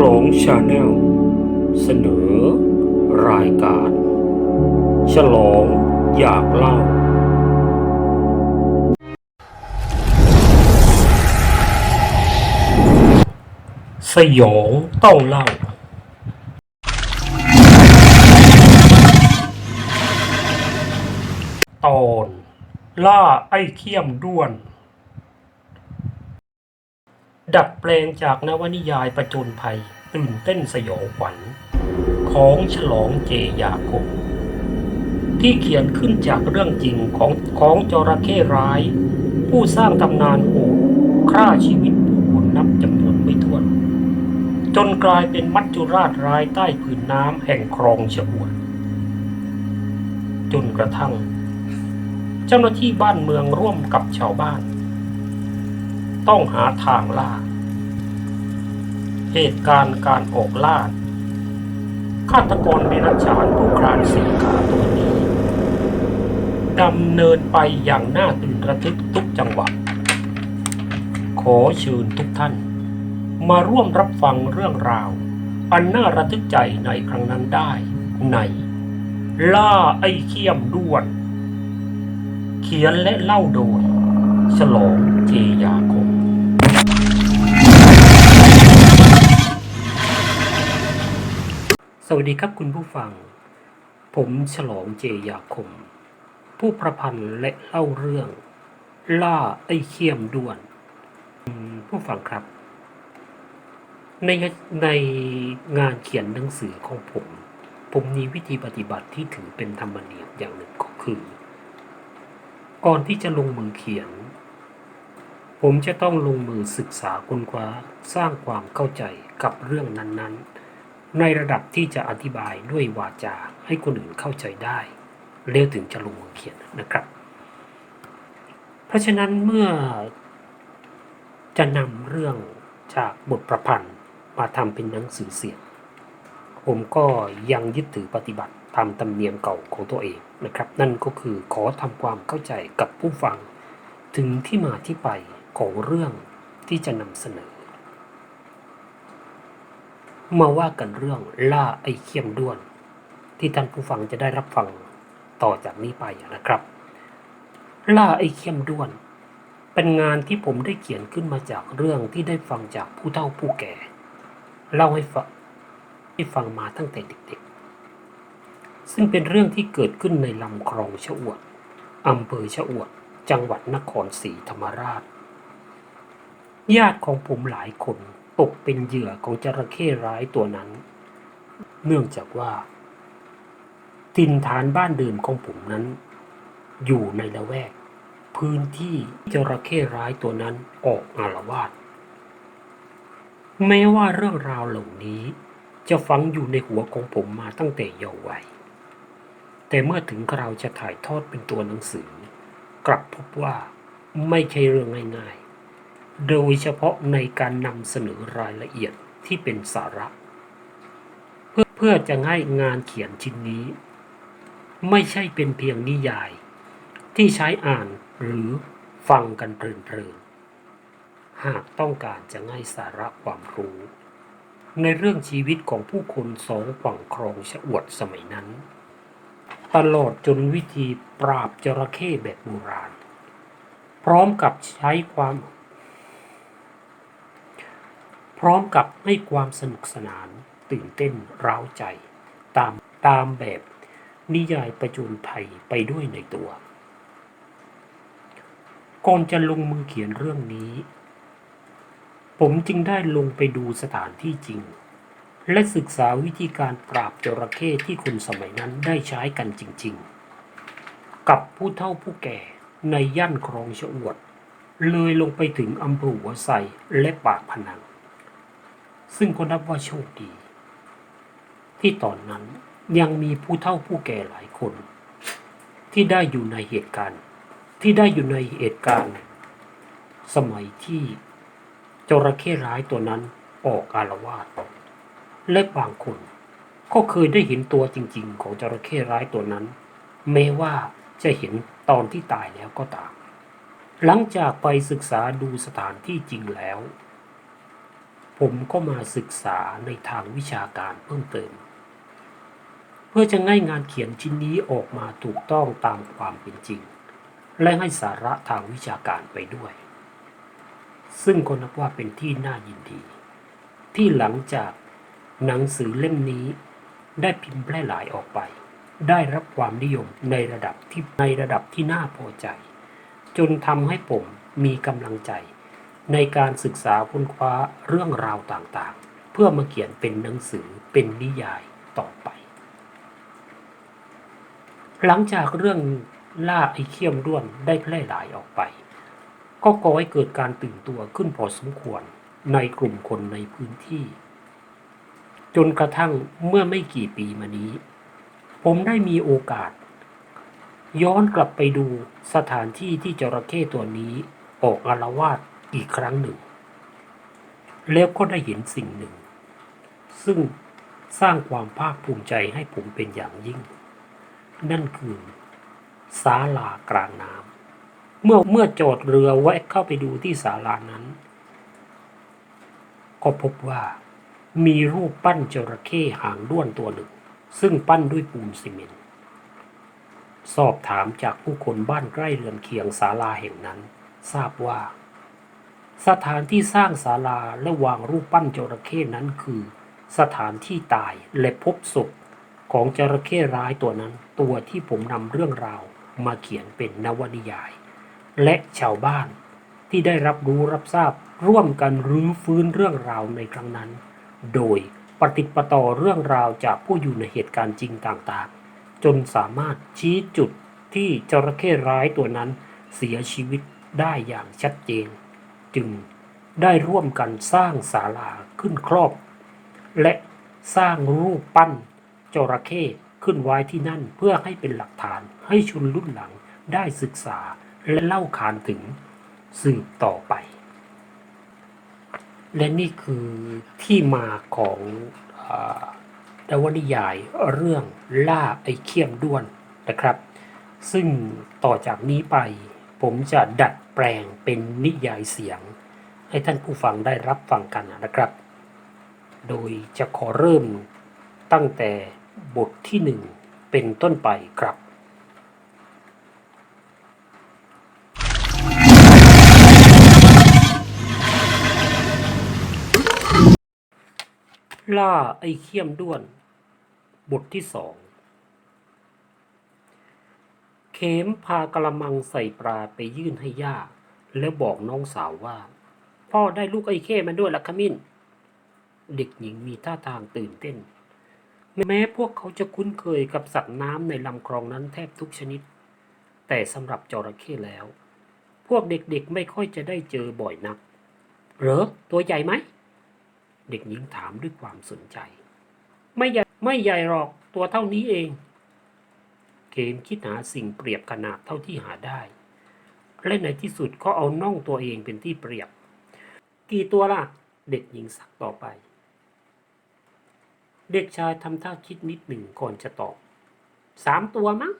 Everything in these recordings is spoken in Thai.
ลองชาแนลเสนอ รายการ ฉลองอยากเล่า สยองต้องเล่า ตอน ล่าไอ้เขี้ยมด้วน ดัดแปลงจากนวนิยายประจนภัยตื่นเต้นสยองขวัญ ของฉลองเจยาคมที่เขียนขึ้นจากเรื่องจริงของของจระเข้ร้าย ผู้สร้างตำนานโหดฆ่าชีวิตผู้คนนับจำนวนไม่ถ้วน จนกลายเป็นมัจจุราชร้ายใต้ผืนน้ำแห่งคลองฉบวนจนกระทั่ง เจ้าหน้าที่บ้านเมืองร่วมกับชาวบ้าน ต้องหาทางล่า เหตุการณ์การออกล่าฆาตกรเดรัจฉานผู้ครานสีขาตัวนี้ดำเนินไปอย่างน่าตื่นระทึกทุกจังหวะขอเชิญทุกท่าน มาร่วมรับฟังเรื่องราว อันน่าระทึกใจในครั้งนั้นได้ในล่าไอ้เขี้ยมด้วน เขียนและเล่าโดยฉลองเจยาคม วัสดีครับคุณผู้ฟัง ผมฉลองเจยาคม ผู้ประพันธ์และเล่าเรื่อง ล่าไอ้เขี้ยมด้วน ผู้ฟังครับ ในในงานเขียนหนังสือของผม ผมมีวิธีปฏิบัติที่ถือเป็นธรรมเนียมอย่างหนึ่งก็คือ ก่อนที่จะลงมือเขียน ผมจะต้องลงมือศึกษาค้นคว้าสร้างความเข้าใจกับเรื่องนั้นๆ ในระดับที่จะอธิบายด้วยวาจาให้คนอื่นเข้าใจได้แล้วถึงจะลงมือเขียนนะครับ เพราะฉะนั้นเมื่อจะนำเรื่องจากบทประพันธ์มาทำเป็นหนังสือเสียง ผมก็ยังยึดถือปฏิบัติตามธรรมเนียมเก่าของตัวเองนะครับ นั่นก็คือขอทำความเข้าใจกับผู้ฟัง ถึงที่มาที่ไปของเรื่องที่จะนำเสนอ มาว่ากันเรื่องล่าไอ้เขี้ยมด้วน ที่ท่านผู้ฟังจะได้รับฟังต่อจากนี้ไปนะครับ ล่าไอ้เขี้ยมด้วน เป็นงานที่ผมได้เขียนขึ้นมาจากเรื่องที่ได้ฟังจากผู้เฒ่าผู้แก่ เล่าให้ฟังให้ฟังมาตั้งแต่เด็กๆ ซึ่งเป็นเรื่องที่เกิดขึ้นในลำคลองชะอวดอำเภอชะอวด จังหวัดนครศรีธรรมราช ญาติของผมหลายคน ตกเป็นเหยื่อของจระเข้ร้ายตัวนั้น เนื่องจากว่าทินฐานบ้านเดิมของผมนั้น อยู่ในละแวก พื้นที่จระเข้ร้ายตัวนั้นออกอารวาสแม้ว่าเรื่องราวเหล่านี้จะฝังอยู่ในหัวของผมมาตั้งแต่เยาว์วัย แต่เมื่อถึงคราวจะถ่ายทอดเป็นตัวหนังสือ กลับพบว่าไม่ใช่เรื่องง่าย โดยเฉพาะในการนำเสนอรายละเอียดที่เป็นสาระ เพื่อเพื่อจะให้งานเขียนชิ้นนี้ ไม่ใช่เป็นเพียงนิยาย ที่ใช้อ่านหรือฟังกันเพลินๆหากต้องการจะให้สาระความรู้ ในเรื่องชีวิตของผู้คนสองฝั่งคลองชะอวดสมัยนั้น ตลอดจนวิธีปราบจระเข้แบบโบราณ พร้อมกับใช้ความ พร้อมกับให้ความสนุกสนานตื่นเต้นร้าวใจ ตามตามแบบนิยายประจุนภัยไปด้วยในตัว ก่อนจะลงมือเขียนเรื่องนี้ ผมจึงได้ลงไปดูสถานที่จริง และศึกษาวิธีการปราบจระเข้ที่คนสมัยนั้นได้ใช้กันจริง ๆ กับผู้เฒ่าผู้แก่ในย่านคลองชะอวด เลยลงไปถึงอำเภอหัวไซและปากพนัง ซึ่งก็นับว่าโชคดี ที่ตอนนั้นยังมีผู้เฒ่าผู้แก่หลายคน ที่ได้อยู่ในเหตุการณ์ ที่ได้อยู่ในเหตุการณ์ สมัยที่จระเข้ร้ายตัวนั้นออกอารวาสและบางคนก็เคยได้เห็นตัวจริง ๆ ของจระเข้ร้ายตัวนั้น แม้ว่าจะเห็นตอนที่ตายแล้วก็ตาม หลังจากไปศึกษาดูสถานที่จริงแล้ว ผมก็มาศึกษาในทางวิชาการเพิ่มเติม เพื่อจะง่ายงานเขียนชิ้นนี้ออกมาถูกต้องตามความเป็นจริง และให้สาระทางวิชาการไปด้วย ซึ่งก็นับว่าเป็นที่น่ายินดี ที่หลังจากหนังสือเล่มนี้ได้พิมพ์แพร่หลายออกไป ได้รับความนิยมในระดับที่ในระดับที่น่าพอใจ จนทำให้ผมมีกำลังใจ ในการศึกษาค้นคว้าเรื่องราวต่างๆ เพื่อมาเขียนเป็นหนังสือเป็นนิยายต่อไป หลังจากเรื่องล่าไอ้เขี้ยมด้วนได้แพร่หลายออกไป ก็ก่อให้เกิดการตื่นตัวขึ้นพอสมควรในกลุ่มคนในพื้นที่ จนกระทั่งเมื่อไม่กี่ปีมานี้ ผมได้มีโอกาส ย้อนกลับไปดูสถานที่ที่จระเข้ตัวนี้ออกอาละวาด อีกครั้งหนึ่ง แล้วก็ได้เห็นสิ่งหนึ่ง ซึ่งสร้างความภาคภูมิใจให้ผมเป็นอย่างยิ่ง นั่นคือศาลากลางน้ำเมื่อเมื่อจอดเรือแวะเข้าไปดูที่ศาลานั้น ก็พบว่ามีรูปปั้นจระเข้หางด้วนตัวหนึ่ง ซึ่งปั้นด้วยปูนซีเมนต์สอบถามจากผู้คนบ้านใกล้เรือนเคียงศาลาแห่งนั้น ทราบว่า สถานที่สร้างศาลาและวางรูปปั้นจระเข้นั้นคือ สถานที่ตายและพบศพของจระเข้ร้ายตัวนั้น ตัวที่ผมนำเรื่องราวมาเขียนเป็นนวนิยาย และชาวบ้านที่ได้รับรู้รับทราบร่วมกันรื้อฟื้นเรื่องราวในครั้งนั้น โดยปฏิปต่อเรื่องราวจากผู้อยู่ในเหตุการณ์จริงต่างๆ จนสามารถชี้จุดที่จระเข้ร้ายตัวนั้นเสียชีวิตได้อย่างชัดเจน จึงได้ร่วมกันสร้างศาลาขึ้นครอบ และสร้างรูปปั้นจระเข้ขึ้นไว้ที่นั่นเพื่อให้เป็นหลักฐานให้ชุนรุ่นหลังได้ศึกษาและเล่าขานถึงสืบต่อไป และนี่คือที่มาของอาวนิยายเรื่องล่าไอเขี้ยมด้วนนะครับ ซึ่งต่อจากนี้ไปผมจะดัด แปลงเป็นนิยายเสียง ให้ท่านผู้ฟังได้รับฟังกันนะครับ โดยจะขอเริ่มตั้งแต่บทที่หนึ่งเป็นต้นไปครับล่าไอ้เขี้ยมด้วน บทที่สอง ข็มพากระมังใส่ปลาไปยื่นให้ย่า แล้วบอกน้องสาวว่า พ่อได้ลูกไอ้เข้มาด้วยละขมิ้น เด็กหญิงมีท่าทางตื่นเต้น แม้พวกเขาจะคุ้นเคยกับสัตว์น้ำในลำคลองนั้นแทบทุกชนิด แต่สำหรับจระเข้แล้ว พวกเด็กๆไม่ค่อยจะได้เจอบ่อยนัก เหรอ ตัวใหญ่ไหม เด็กหญิงถามด้วยความสนใจ ไม่ใหญ่ไม่ใหญ่หรอกตัวเท่านี้เอง เกมคิดหาสิ่งเปรียบขนาดเท่าที่หาได้ และในที่สุดก็เอาน่องตัวเองเป็นที่เปรียบ กี่ตัวล่ะ เด็กหญิงสักต่อไป เด็กชายทำท่าคิดนิดหนึ่งก่อนจะตอบสามตัวมั้ง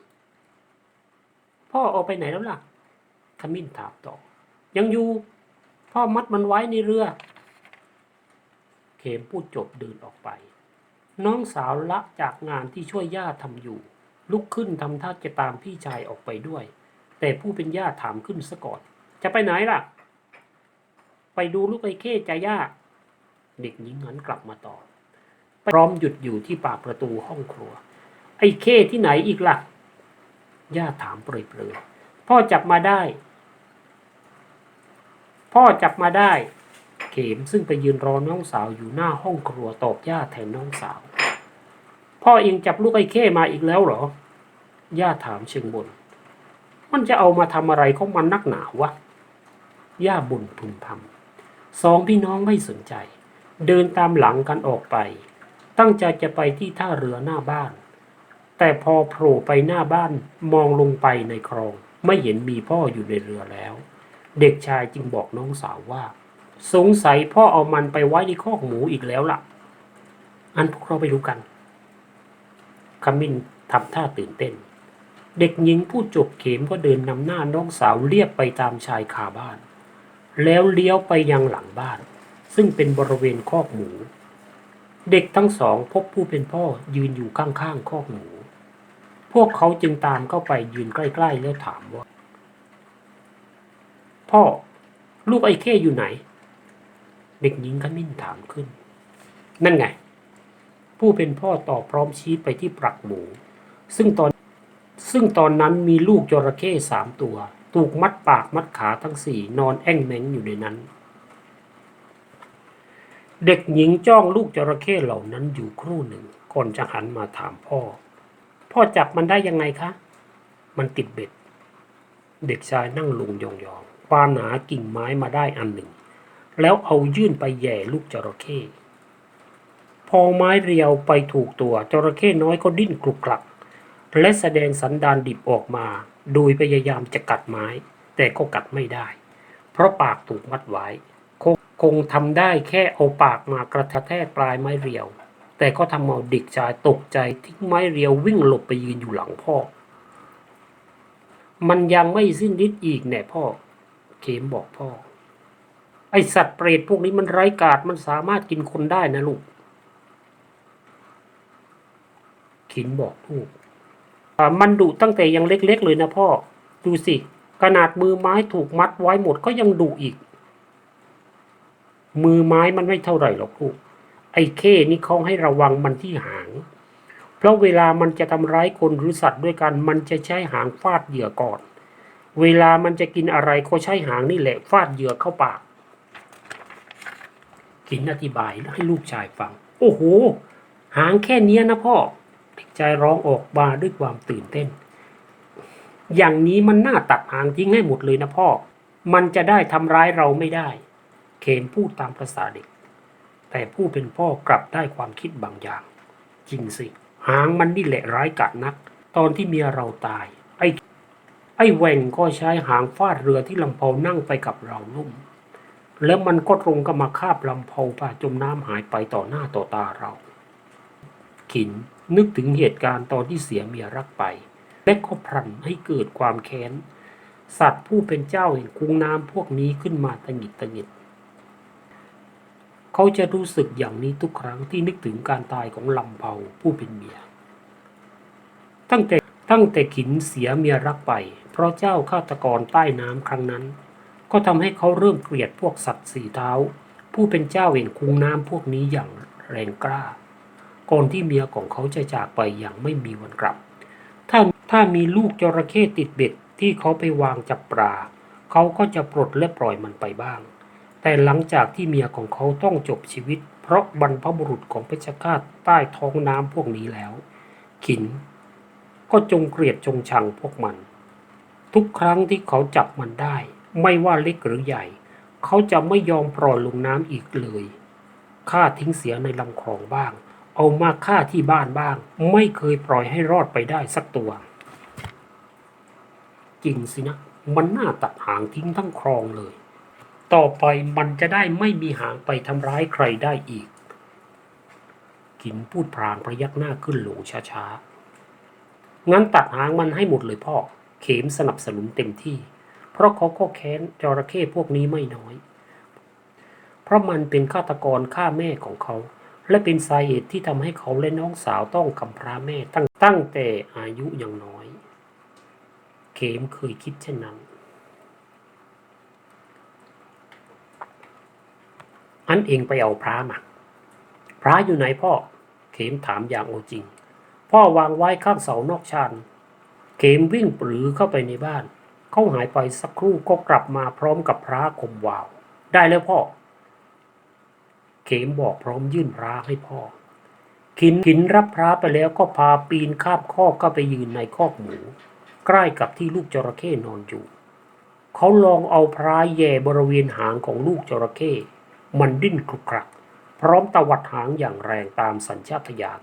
พ่อเอาไปไหนแล้วล่ะขมิ้นถามต่อ ยังอยู่ พ่อมัดมันไว้ในเรือ เขมพูดจบเดินออกไป น้องสาวละจากงานที่ช่วยย่าทำอยู่ ลุกขึ้นทำท่าจะตามพี่ชายออกไปด้วย แต่ผู้เป็นย่าถามขึ้นซะก่อน จะไปไหนล่ะ ไปดูลูกไอ้เข้ใจย่า เด็กหญิงหันกลับมาตอบพร้อมหยุดอยู่ที่ปากประตูห้องครัว ไอ้เข้ที่ไหนอีกล่ะ ย่าถามเปรยๆพ่อจับมาได้ พ่อจับมาได้ เข็มซึ่งไปยืนรอน้องสาวอยู่หน้าห้องครัวตอบย่าแทนน้องสาว พ่อเองจับลูกไอ้เข้มาอีกแล้วเหรอ ย่าถามเชิงบน มันจะเอามาทำอะไรของมันนักหนาวะ ย่าบ่นพึมพำสองพี่น้องไม่สนใจ เดินตามหลังกันออกไป ตั้งใจจะไปที่ท่าเรือหน้าบ้าน แต่พอโผล่ไปหน้าบ้านมองลงไปในคลอง ไม่เห็นมีพ่ออยู่ในเรือแล้ว เด็กชายจึงบอกน้องสาวว่า สงสัยพ่อเอามันไปไว้ในคอกหมูอีกแล้วล่ะ อันพวกเราไปดูกันขมินทำท่าตื่นเต้น เด็กหญิงผู้จบเข็มก็เดินนำหน้าน้องสาวเรียบไปตามชายคาบ้าน แล้วเลี้ยวไปยังหลังบ้าน ซึ่งเป็นบริเวณคอกหมู เด็กทั้งสองพบผู้เป็นพ่อยืนอยู่ข้างๆคอกหมู พวกเขาจึงตามเข้าไปยืนใกล้ๆแล้วถามว่า พ่อ ลูกไอ้เข้อยู่ไหน เด็กหญิงขมิ้นถามขึ้น นั่นไง ผู้เป็นพ่อตอบพร้อมชี้ไปที่ปลักหมู ซึ่งตอน ซึ่งตอนนั้นมีลูกจระเข้สามตัว ถูกมัดปากมัดขาทั้งสี่นอนแอ่งแมงอยู่ในนั้น เด็กหญิงจ้องลูกจระเข้เหล่านั้นอยู่ครู่หนึ่ง ก่อนจะหันมาถามพ่อ พ่อจับมันได้ยังไงคะ มันติดเบ็ด เด็กชายนั่งลงยองๆคว้าหนากิ่งไม้มาได้อันหนึ่ง แล้วเอายื่นไปแย่ลูกจระเข้พอไม้เรียวไปถูกตัวจระเข้น้อยก็ดิ้นกรุกกลัก และแสดงสันดานดิบออกมา โดยพยายามจะกัดไม้ แต่ก็กัดไม่ได้ เพราะปากถูกมัดไว้คงคงทำได้แค่เอาปากมากระแทกปลายไม้เรียว แต่ก็ทำเอาเด็กชายตกใจทิ้งไม้เรียววิ่งหลบไปยืนอยู่หลังพ่อ มันยังไม่สิ้นฤทธิ์อีกแน่พ่อ เขมบอกพ่อ ไอสัตว์เปรตพวกนี้มันไร้กาจมันสามารถกินคนได้นะลูกขินบอกลูก มันดุตั้งแต่ยังเล็กๆเลยนะพ่อ ดูสิ ขนาดมือไม้ถูกมัดไว้หมดก็ยังดุอีก มือไม้มันไม่เท่าไหร่หรอกลูก ไอ้เข้นี่เขาให้ระวังมันที่หาง เพราะเวลามันจะทำร้ายคนหรือสัตว์ด้วยกัน มันจะใช้หางฟาดเหยื่อก่อน เวลามันจะกินอะไรก็ใช้หางนี่แหละฟาดเหยื่อเข้าปากขินอธิบายให้ลูกชายฟัง โอ้โห หางแค่เนี้ยนะพ่อ เด็กชายร้องออกมาด้วยความตื่นเต้น อย่างนี้มันน่าตัดหางทิ้งให้หมดเลยนะพ่อ มันจะได้ทำร้ายเราไม่ได้ เคนพูดตามภาษาเด็ก แต่ผู้เป็นพ่อกลับได้ความคิดบางอย่าง จริงสิ หางมันนี่แหละร้ายกาจนัก ตอนที่เมียเราตาย ไอ้ไอ้แหว่งก็ใช้หางฟาดเรือที่ลำเพานั่งไปกับเราลุ่ม แล้วมันก็ตรงก็มาคาบลำเพาป่าจมน้ำหายไปต่อหน้าต่อตาเรา ขิน นึกถึงเหตุการณ์ตอนที่เสียเมียรักไป และก็พรันให้เกิดความแค้น สัตว์ผู้เป็นเจ้าแห่งคุ้งน้ำพวกนี้ขึ้นมาตะหงิดตะหงิด เขาจะรู้สึกอย่างนี้ทุกครั้งที่นึกถึงการตายของลำเผาผู้เป็นเมีย ตั้งแต่ตั้งแต่ขินเสียเมียรักไป เพราะเจ้าฆาตกรใต้น้ำครั้งนั้น ก็ทำให้เขาเริ่มเกลียดพวกสัตว์สี่เท้า ผู้เป็นเจ้าแห่งคุ้งน้ำพวกนี้อย่างแรงกล้า อนที่เมียของเขาจะจากไปอย่างไม่มีวันกลับ ถ้าถ้ามีลูกจระเข้ติดเบ็ดที่เขาไปวางจับปลา เขาก็จะปลดและปล่อยมันไปบ้าง แต่หลังจากที่เมียของเขาต้องจบชีวิต เพราะบรรพบุรุษของเพชฌฆาตใต้ท้องน้ำพวกนี้แล้ว ขิน ก็จงเกลียดจงชังพวกมัน ทุกครั้งที่เขาจับมันได้ ไม่ว่าเล็กหรือใหญ่ เขาจะไม่ยอมปล่อยลงน้ำอีกเลยฆ่าทิ้งเสียในลำคลองบ้าง เอามาฆ่าที่บ้านบ้าง ไม่เคยปล่อยให้รอดไปได้สักตัว จริงสินะ มันน่าตัดหางทิ้งทั้งคลองเลย ต่อไปมันจะได้ไม่มีหางไปทำร้ายใครได้อีก กินพูดพรางพยักหน้าขึ้นหลงช้าๆ งั้นตัดหางมันให้หมดเลยพ่อ เข็มสนับสนุนเต็มที่ เพราะเขาก็แค้นจระเข้พวกนี้ไม่น้อย เพราะมันเป็นฆาตกรฆ่าแม่ของเขา และเป็นสาเหตุที่ทำให้เขาและน้องสาวต้องกำพร้าแม่ตั้งตั้งแต่อายุยังน้อย เขมเคยคิดเช่นนั้น อันเองไปเอาพระมา พระอยู่ไหนพ่อ เขมถามอย่างโอจริง พ่อวางไว้ข้างเสานอกชานเขมวิ่งปรือเข้าไปในบ้าน เขาหายไปสักครู่ก็กลับมาพร้อมกับพระคมวาว ได้แล้วพ่อ มบอกพร้อมยื่นพระให้พ่อ ขินขินรับพระไปแล้วก็พาปีนข้ามคอกเข้าไปยืนในคอกหมู ใกล้กับที่ลูกจระเข้นอนอยู่ เขาลองเอาพระแย่บริเวณหางของลูกจระเข้มันดิ้นคลุกคลัก พร้อมตวัดหางอย่างแรงตามสัญชาตญาณ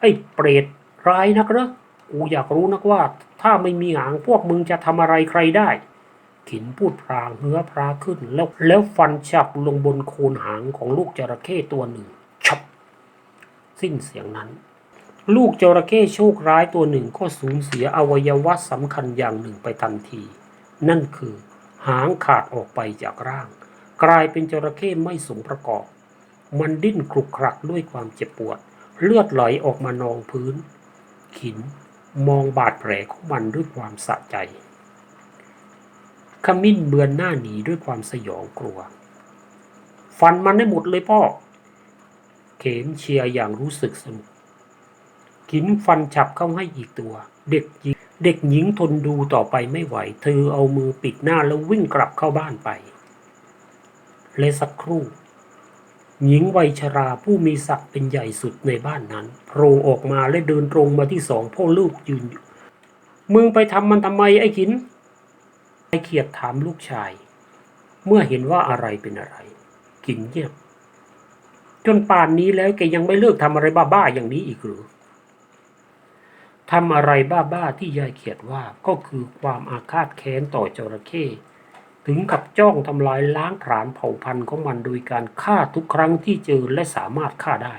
ไอ้เปรตร้ายนักเหรอกูอยากรู้นักว่า ถ้าไม่มีหางพวกมึงจะทำอะไรใครได้ ขินพูดพรางเหือพราขึ้น แล้วแล้วฟันฉับลงบนโคนหางของลูกจระเข้ตัวหนึ่งชับสิ้นเสียงนั้น ลูกจระเข้โชคร้ายตัวหนึ่งก็สูญเสียอวัยวะสำคัญอย่างหนึ่งไปทันที นั่นคือ หางขาดออกไปจากร่าง กลายเป็นจระเข้ไม่สมประกอบ มันดิ้นคลุกคลักด้วยความเจ็บปวด เลือดไหลออกมานองพื้น ขินมองบาดแผลของมันด้วยความสะใจ ขมิ้นเบือนหน้าหนีด้วยความสยองกลัว ฟันมันได้หมดเลยพ่อ เข็มเชียร์อย่างรู้สึกสนุกขินฟันฉับเข้าให้อีกตัว เด็กหญิงเด็กหญิงทนดูต่อไปไม่ไหว เธอเอามือปิดหน้าแล้ววิ่งกลับเข้าบ้านไปและสักครู่ หญิงวัยชราผู้มีศักดิ์เป็นใหญ่สุดในบ้านนั้นโผล่ออกมาและเดินตรงมาที่สองพ่อลูกยืนอยู่มึงไปทำมันทำไมไอ้ขิน ไอ้เขียดถามลูกชาย เมื่อเห็นว่าอะไรเป็นอะไรขินเงียบจนป่านนี้แล้วแกยังไม่เลิกทำอะไรบ้าๆอย่างนี้อีกหรือทำอะไรบ้าๆที่ยายเขียดว่าก็คือความอาฆาตแค้นต่อจระเข้ถึงกับจ้องทำลายล้างผลาญเผ่าพันธุ์ของมันโดยการฆ่าทุกครั้งที่เจอและสามารถฆ่าได้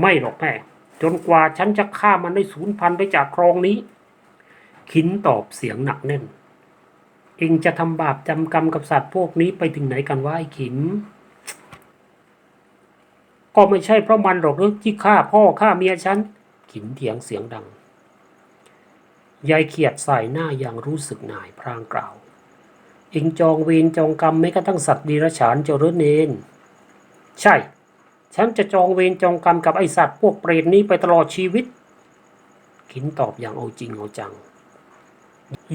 ไม่หรอกแม่จนกว่าฉันจะฆ่ามันได้สูญพันธุ์ไปจากคลองนี้ ขินตอบเสียงหนักแน่น เองจะทำบาปจำกรรมกับสัตว์พวกนี้ไปถึงไหนกันวะไอ้ขิม ก็ไม่ใช่เพราะมันหรอกหรือที่ฆ่าพ่อฆ่าเมียฉัน ขินเถียงเสียงดัง ยายเขียดใส่หน้าอย่างรู้สึกหน่ายพรางกล่าว เองจองเวรจองกรรมไม่กระทั่งสัตว์ดีรฉานเจริญเนน ใช่ ฉันจะจองเวรจองกรรมกับไอสัตว์พวกเปรตนี้ไปตลอดชีวิต ขินตอบอย่างเอาจริงเอาจัง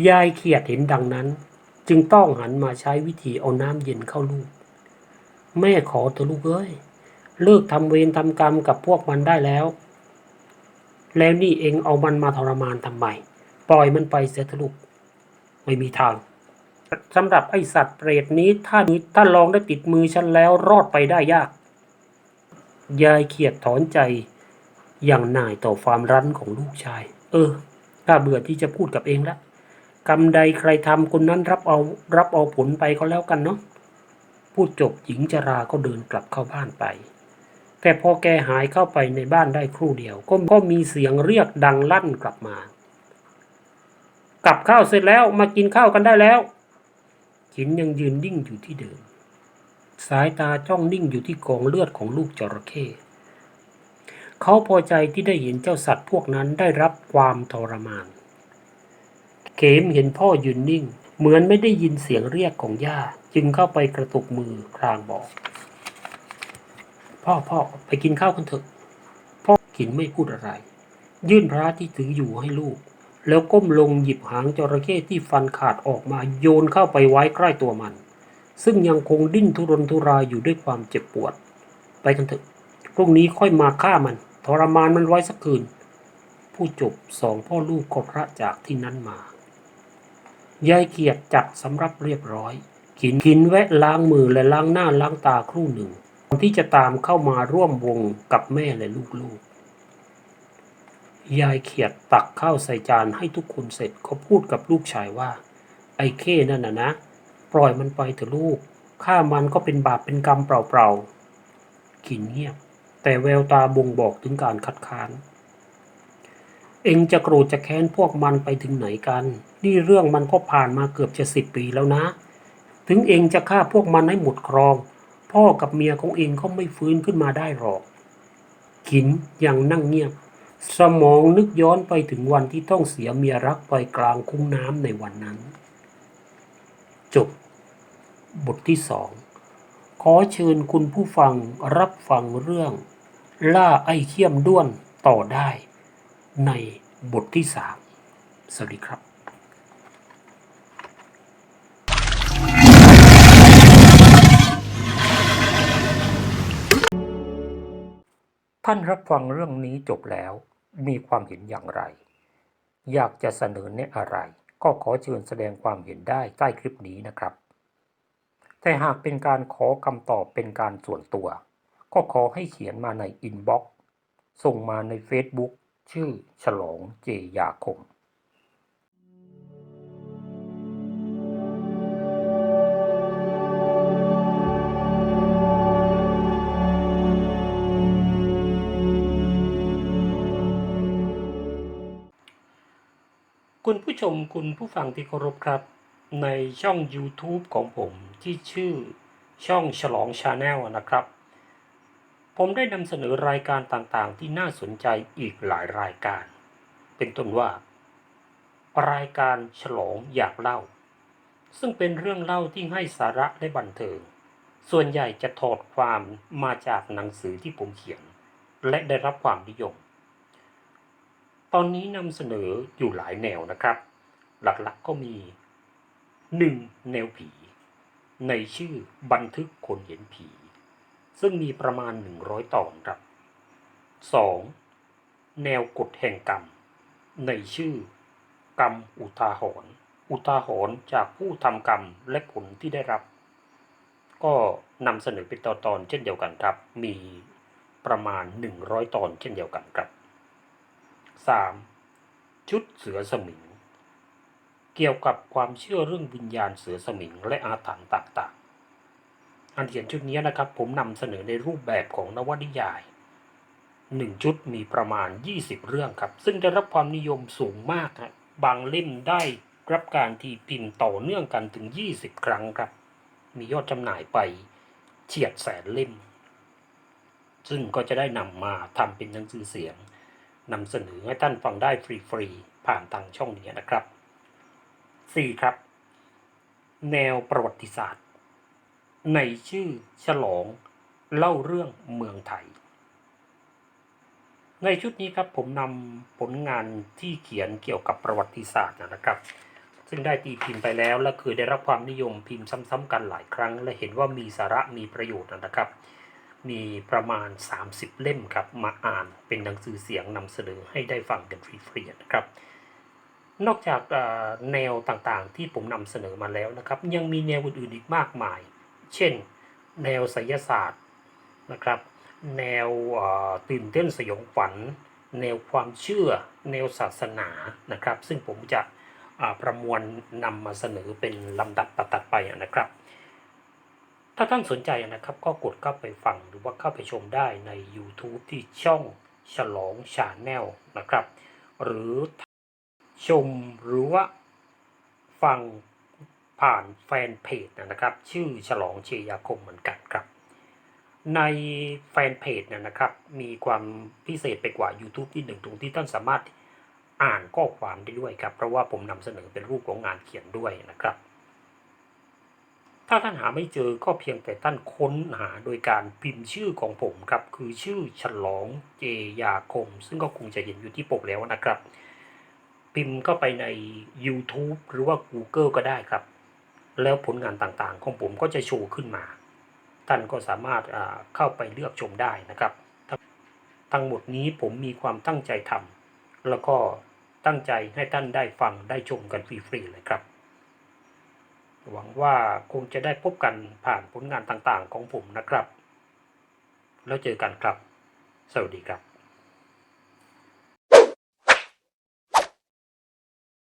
ยายเขียดเห็นดังนั้น จึงต้องหันมาใช้วิธีเอาน้ำเย็นเข้าลูก แม่ขอเถอะลูกเอ้ย เลิกทำเวรทำกรรมกับพวกมันได้แล้ว แล้วนี่เองเอามันมาทรมานทำไม ปล่อยมันไปเสียเถอะลูก ไม่มีทางสำหรับไอสัตว์เปรตนี้ถ้าถ้าลองได้ติดมือฉันแล้วรอดไปได้ยาก ยายเขียดถอนใจ อย่างหน่ายต่อความรั้นของลูกชาย เออข้าเบื่อที่จะพูดกับเองละ กรรมใดใครทำคนนั้นรับเอารับเอาผลไปก็แล้วกันเนาะพูดจบหญิงชราก็เดินกลับเข้าบ้านไป แต่พอแกหายเข้าไปในบ้านได้ครู่เดียว ก็ก็มีเสียงเรียกดังลั่นกลับมา กลับข้าวเสร็จแล้วมากินข้าวกันได้แล้วขินยังยืนนิ่งอยู่ที่เดิม สายตาจ้องนิ่งอยู่ที่กองเลือดของลูกจระเข้เขาพอใจที่ได้เห็นเจ้าสัตว์พวกนั้นได้รับความทรมาน เขมเห็นพ่อยืนนิ่ง เหมือนไม่ได้ยินเสียงเรียกของย่า จึงเข้าไปกระตุกมือครางบอก พ่อพ่อไปกินข้าวกันเถอะ พ่อขินไม่พูดอะไร ยื่นพระที่ถืออยู่ให้ลูก แล้วก้มลงหยิบหางจระเข้ที่ฟันขาดออกมาโยนเข้าไปไว้ใกล้ตัวมัน ซึ่งยังคงดิ้นทุรนทุรายอยู่ด้วยความเจ็บปวด ไปกันเถอะพรุ่งนี้ค่อยมาฆ่ามันทรมานมันไว้สักคืน ผู้จบสองพ่อลูกก็พระจากที่นั้นมา ยายเกียรติจัดสำรับเรียบร้อย ขินขินแวะล้างมือและล้างหน้าล้างตาครู่หนึ่งก่อนที่จะตามเข้ามาร่วมวงกับแม่และลูกๆ ยายเขียดตักข้าวใส่จานให้ทุกคนเสร็จก็พูดกับลูกชายว่า ไอ้เข้นั่นนะนะ ปล่อยมันไปเถอะลูกฆ่ามันก็เป็นบาปเป็นกรรมเปล่าๆขินเงียบ แต่แววตาบ่งบอกถึงการคัดค้าน เองจะโกรธจะแค้นพวกมันไปถึงไหนกัน นี่เรื่องมันก็ผ่านมาเกือบจะสิบปีแล้วนะ ถึงเองจะฆ่าพวกมันให้หมดครอง พ่อกับเมียของเองก็ไม่ฟื้นขึ้นมาได้หรอก ขินยังนั่งเงียบ สมองนึกย้อนไปถึงวันที่ต้องเสียเมียรักไปกลางคุ้งน้ำในวันนั้น จบบทที่สองขอเชิญคุณผู้ฟังรับฟังเรื่อง ล่าไอ้เขี้ยมด้วนต่อได้ ในบทที่สามสวัสดีครับท่านรับฟังเรื่องนี้จบแล้วมีความเห็นอย่างไร อยากจะเสนอแนะอะไร ก็ขอเชิญแสดงความเห็นได้ใต้คลิปนี้นะครับ แต่หากเป็นการขอคำตอบเป็นการส่วนตัว ก็ขอให้เขียนมาในอินบ็อกซ์ส่งมาใน Facebook ชื่อฉลองเจยาคมคุณผู้ชมคุณผู้ฟังที่เคารพครับ ในช่อง YouTube ของผมที่ชื่อช่องฉลองชาแนลนะครับ ผมได้นำเสนอรายการต่างๆ ที่น่าสนใจอีกหลายรายการ เป็นต้นว่า รายการฉลองอยากเล่า ซึ่งเป็นเรื่องเล่าที่ให้สาระและบันเทิง ส่วนใหญ่จะถอดความมาจากหนังสือที่ผมเขียน และได้รับความนิยม ตอนนี้นำเสนออยู่หลายแนวนะครับ หลักๆก็มี 1. แนวผี ในชื่อบันทึกคนเห็นผี ซึ่งมีประมาณ 100 ตอนครับ 2. แนวกฎแห่งกรรม ในชื่อ กรรมอุทาหรณ์อุทาหรณ์จากผู้ทำกรรมและผลที่ได้รับ ก็นำเสนอเป็นตอนๆเช่นเดียวกันครับ มีประมาณ 100 ตอนเช่นเดียวกันครับ 3. ชุดเสือสมิง เกี่ยวกับความเชื่อเรื่องวิญญาณเสือสมิงและอาถรรพ์ต่างๆ อันเขียนชุดนี้นะครับ ผมนำเสนอในรูปแบบของนวนิยายหนึ่งชุดมีประมาณ 20 เรื่องครับ ซึ่งได้รับความนิยมสูงมากฮะบางเล่มได้รับการตีพิมพ์ต่อเนื่องกันถึง 20 ครั้งครับ มียอดจำหน่ายไปเฉียดแสนเล่ม ซึ่งก็จะได้นำมาทำเป็นหนังสือเสียงนำเสนอให้ท่านฟังได้ฟรีๆผ่านทางช่องนี้นะครับ 4. ครับ แนวประวัติศาสตร์ ในชื่อฉลองเล่าเรื่องเมืองไทย ในชุดนี้ครับผมนำผลงานที่เขียนเกี่ยวกับประวัติศาสตร์นะครับ ซึ่งได้ตีพิมพ์ไปแล้ว และคือได้รับความนิยมพิมพ์ซ้ำๆกันหลายครั้ง และเห็นว่ามีสาระมีประโยชน์นะครับ มีประมาณ 30 เล่มครับ มาอ่านเป็นหนังสือเสียงนำเสนอให้ได้ฟังกันฟรีๆนะครับนอกจากแนวต่างๆที่ผมนำเสนอมาแล้วนะครับ ยังมีแนวอื่นๆอีกมากมาย เช่น แนวไสยศาสตร์นะครับ แนวตื่นเต้นสยองขวัญ แนวความเชื่อ แนวศาสนานะครับ ซึ่งผมจะประมวลนำมาเสนอเป็นลำดับตัดไปนะครับ ถ้าท่านสนใจนะครับก็กดเข้าไปฟังหรือว่าเข้าไปชมได้ใน YouTube ที่ช่องฉลองชาแนลนะครับ หรือชมหรือว่าฟัง ผ่านแฟนเพจนะครับ ชื่อฉลองเชียาคมเหมือนกันครับ ในแฟนเพจเนี่ยนะครับ มีความพิเศษไปกว่า YouTube ที่หนึ่งตรงที่ท่านสามารถอ่านข้อความได้ด้วยครับ เพราะว่าผมนำเสนอเป็นรูปของงานเขียนด้วยนะครับ ถ้าท่านหาไม่เจอก็เพียงแต่ท่านค้นหาโดยการพิมพ์ชื่อของผมครับ คือชื่อฉลองเจยาคม ซึ่งก็คงจะเห็นอยู่ที่ปกแล้วนะครับ พิมพ์เข้าไปใน YouTube หรือว่า Google ก็ได้ครับ แล้วผลงานต่างๆ ของผมก็จะโชว์ขึ้นมา ท่านก็สามารถเข้าไปเลือกชมได้นะครับ ทั้งหมดนี้ผมมีความตั้งใจทำแล้วก็ตั้งใจให้ท่านได้ฟังได้ชมกันฟรีๆเลยครับ หวังว่าคงจะได้พบกันผ่านผลงานต่างๆ ของผมนะครับ แล้วเจอกันครับ สวัสดีครับ